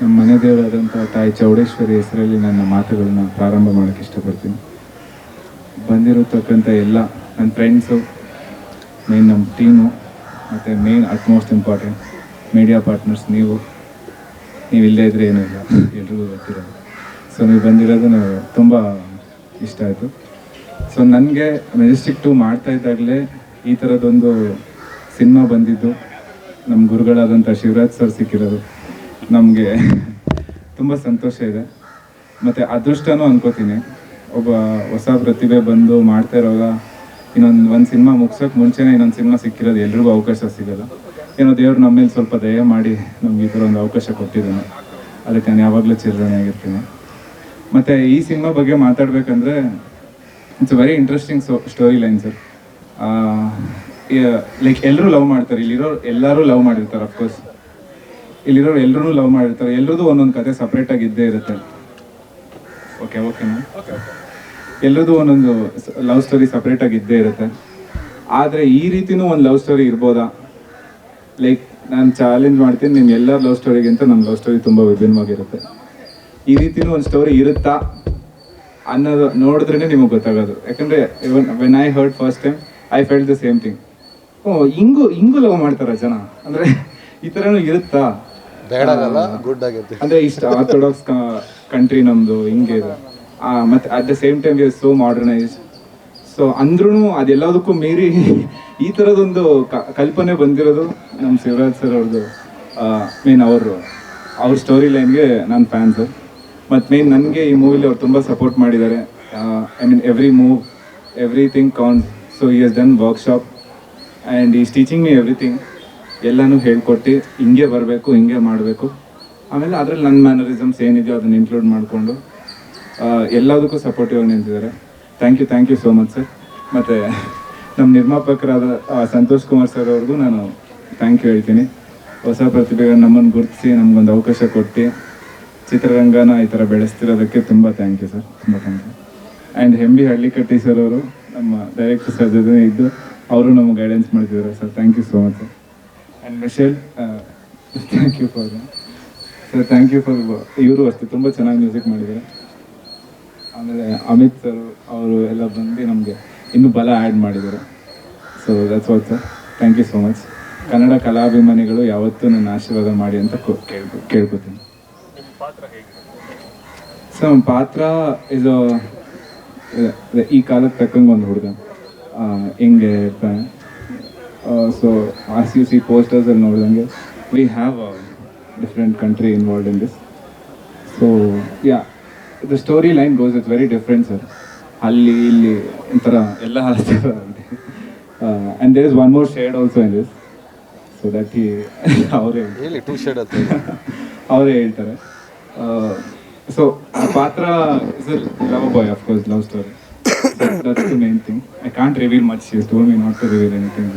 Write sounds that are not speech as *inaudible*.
ನಮ್ಮ ಮನೆ ದೇವರಾದಂಥ ತಾಯಿ ಚೌಡೇಶ್ವರಿ ಹೆಸರಲ್ಲಿ ನನ್ನ ಮಾತುಗಳನ್ನ ಪ್ರಾರಂಭ ಮಾಡೋಕ್ಕೆ ಇಷ್ಟಪಡ್ತೀನಿ. ಬಂದಿರತಕ್ಕಂಥ ಎಲ್ಲ ನನ್ನ ಫ್ರೆಂಡ್ಸು ಮೇನ್ ನಮ್ಮ ಟೀಮು ಮತ್ತು main utmost important media partners ನೀವು. ನೀವು ಇಲ್ಲದೇ ಇದ್ದರೆ ಏನಿಲ್ಲ ಎಲ್ರಿಗೂ ಗೊತ್ತಿರೋದು. ಸೊ ನೀವು ಬಂದಿರೋದು ನನಗೆ ತುಂಬ ಇಷ್ಟ ಆಯಿತು. ಸೊ ನನಗೆ ಮೆಜೆಸ್ಟಿಕ್ ಟು ಮಾಡ್ತಾ ಇದ್ದಾಗಲೇ ಈ ಥರದೊಂದು ಸಿನಿಮಾ ಬಂದಿದ್ದು. ನಮ್ಮ ಗುರುಗಳಾದಂಥ ಶಿವರಾಜ್ ಸರ್ ಸಿಕ್ಕಿರೋದು. ನಮಗೆ ತುಂಬ ಸಂತೋಷ ಇದೆ. ಮತ್ತು ಅದೃಷ್ಟನೂ ಅನ್ಕೋತೀನಿ. ಒಬ್ಬ ಹೊಸ ಪ್ರತಿಭೆ ಬಂದು ಮಾಡ್ತಾ ಇರೋವಾಗ ಇನ್ನೊಂದು ಒಂದು ಸಿನಿಮಾ ಮುಗ್ಸೋಕೆ ಮುಂಚೆನೇ ಇನ್ನೊಂದು ಸಿನಿಮಾ ಸಿಕ್ಕಿರೋದು ಎಲ್ರಿಗೂ ಅವಕಾಶ ಸಿಗೋಲ್ಲ. ಏನೋ ದೇವ್ರು ನಮ್ಮ ಮೇಲೆ ಸ್ವಲ್ಪ ದಯ ಮಾಡಿ ನಮ್ಗೆ ಈ ಥರ ಒಂದು ಅವಕಾಶ ಕೊಟ್ಟಿದ್ದಾನೆ. ಅದಕ್ಕೆ ನಾನು ಯಾವಾಗಲೂ ಚಿರಋಣಿಯಾಗಿರ್ತೀನಿ ಮತ್ತು ಈ ಸಿನಿಮಾ ಬಗ್ಗೆ ಮಾತಾಡಬೇಕಂದ್ರೆ it's very interesting story line sir like ಎಲ್ಲರೂ ಲವ್ ಮಾಡ್ತಾರೆ. ಇಲ್ಲಿರೋ ಎಲ್ಲರೂ ಲವ್ ಮಾಡಿರ್ತಾರೆ ಅಫ್ಕೋರ್ಸ್ ಇಲ್ಲಿರೋರು ಎಲ್ಲರೂ ಲವ್ ಮಾಡಿರ್ತಾರೆ. ಎಲ್ಲರದು ಒಂದೊಂದು ಕತೆ ಸಪ್ರೇಟಾಗಿ ಇದ್ದೇ ಇರುತ್ತೆ. ಓಕೆ ಓಕೆನಾ ಎಲ್ಲರದು ಒಂದೊಂದು ಲವ್ ಸ್ಟೋರಿ ಸಪ್ರೇಟಾಗಿ ಇದ್ದೇ ಇರುತ್ತೆ. ಆದರೆ ಈ ರೀತಿನೂ ಒಂದು ಲವ್ ಸ್ಟೋರಿ ಇರ್ಬೋದಾ? ಲೈಕ್ ನಾನು ಚಾಲೆಂಜ್ ಮಾಡ್ತೀನಿ ನಿಮ್ಮ ಎಲ್ಲ ಲವ್ ಸ್ಟೋರಿಗಿಂತ ನಮ್ಮ ಲವ್ ಸ್ಟೋರಿ ತುಂಬ ವಿಭಿನ್ನವಾಗಿರುತ್ತೆ. ಈ ರೀತಿನೂ ಒಂದು ಸ್ಟೋರಿ ಇರುತ್ತಾ? ಅನ್ನೋದು ನೋಡಿದ್ರೇ ನಿಮಗೆ ಗೊತ್ತಾಗೋದು. ಯಾಕಂದರೆ when I heard first time I felt the same thing oh ಹಿಂಗೂ ಹಿಂಗೂ ಲವ್ ಮಾಡ್ತಾರ ಜನ. ಅಂದರೆ ಈ ಥರನೂ ಇರುತ್ತಾ? ಬೇಡಗಲ್ಲ ಗುಡ್ ಆಗೈತಿ ಅಂದ್ರೆ ಇಷ್ಟ ಆರ್ಥೋಡಾಕ್ಸ್ ಕಂಟ್ರಿ ನಮ್ದು ಹಿಂಗೆ ಇದೆ. ಮತ್ತೆ at the same time is so modernize so ಅಂದ್ರೂ ಅದೆಲ್ಲದಕ್ಕೂ ಮೀರಿ *laughs* ಈ ತರದೊಂದು ಕಲ್ಪನೆ ಬಂದಿರೋದು ನಮ್ಮ ಶಿವರಾಜ್ ಸರ್ ಅವ್ರದ್ದು ಮೇನ್ ಅವರು. ಅವ್ರ ಸ್ಟೋರಿ ಲೈನ್ಗೆ ನಾನು ಫ್ಯಾನ್ಸು ಮತ್ತು ಮೇನ್ ನನಗೆ ಈ ಮೂವಿಲಿ ಅವ್ರು ತುಂಬ ಸಪೋರ್ಟ್ ಮಾಡಿದ್ದಾರೆ. I mean every move everything count so ಈ has done workshop and is teaching me everything ಎಲ್ಲನೂ ಹೇಳ್ಕೊಟ್ಟು ಹಿಂಗೆ ಬರಬೇಕು, ಹಿಂಗೆ ಮಾಡಬೇಕು. ಆಮೇಲೆ ಅದರಲ್ಲಿ ನನ್ನ ಮ್ಯಾನರಿಸಮ್ಸ್ ಏನಿದೆಯೋ ಅದನ್ನ ಇನ್ಕ್ಲೂಡ್ ಮಾಡಿಕೊಂಡು ಎಲ್ಲದಕ್ಕೂ ಸಪೋರ್ಟಿವ್ ನಿಂತಿದ್ದಾರೆ. Thank you thank you so much sir ಮತ್ತು ನಮ್ಮ ನಿರ್ಮಾಪಕರಾದ ಸಂತೋಷ್ ಕುಮಾರ್ ಸರ್ ಅವ್ರಿಗೂ ನಾನು ಥ್ಯಾಂಕ್ ಯು ಹೇಳ್ತೀನಿ. ಹೊಸ ಪ್ರತಿಭೆಗಳನ್ನ ನಮ್ಮನ್ನು ಗುರುತಿಸಿ, ನಮಗೊಂದು ಅವಕಾಶ ಕೊಟ್ಟು, ಚಿತ್ರರಂಗನ ಈ ಥರ ಬೆಳೆಸ್ತಿರೋದಕ್ಕೆ ತುಂಬ ಥ್ಯಾಂಕ್ ಯು ಸರ್ ತುಂಬ thank you and Hembi Hallikatti sir ಅವರು ನಮ್ಮ ಡೈರೆಕ್ಟರ್ ಸರ್ ಜೊತೆ ಇದ್ದು, ಅವರು ನಮಗೆ ಗೈಡೆನ್ಸ್ ಮಾಡ್ತಿದ್ದಾರೆ sir thank you so much sir and Michelle thank you for sir thank you for ಇವರು ಅಷ್ಟೇ, ತುಂಬ ಚೆನ್ನಾಗಿ ಮ್ಯೂಸಿಕ್ ಮಾಡಿದ್ದಾರೆ. ಆಮೇಲೆ ಅಮಿತ್ ಸರ್ ಅವರು ಎಲ್ಲ ಬಂದು ನಮಗೆ ಇನ್ನೂ ಬಲ ಆ್ಯಡ್ ಮಾಡಿದ್ದಾರೆ. So that's all sir thank you so much Kannada ಕಲಾಭಿಮಾನಿಗಳು ಯಾವತ್ತೂ ನನ್ನ ಆಶೀರ್ವಾದ ಮಾಡಿ ಅಂತ ಕೇಳ್ಕೊ, ಕೇಳ್ಕೊತೀನಿ. ಸೊ ಪಾತ್ರ ಇದು ಈ ಕಾಲಕ್ಕೆ ತಕ್ಕಂಗೆ ಒಂದು ಹುಡುಗ. ಹೆಂಗೆ ಹಿಂಗೆ ಇರ್ತಾನೆ ಸೊ ಆಸ್ ಯು ಸಿ ಪೋಸ್ಟರ್ಸಲ್ಲಿ ನೋಡಿದಂಗೆ we have different country involved in this so yeah the story line goes it's very different sir ಅಲ್ಲಿ ಇಲ್ಲಿ ಒಂಥರ ಎಲ್ಲ and there is one more shade also in this so that he ಅವರೇ ಹೇಳಿ two shade ಅಂತ ಅವರೇ ಹೇಳ್ತಾರೆ. So *laughs* ಆ ಪಾತ್ರ is love boy of course love story That's the main thing. I can't reveal much. She told me not to reveal anything.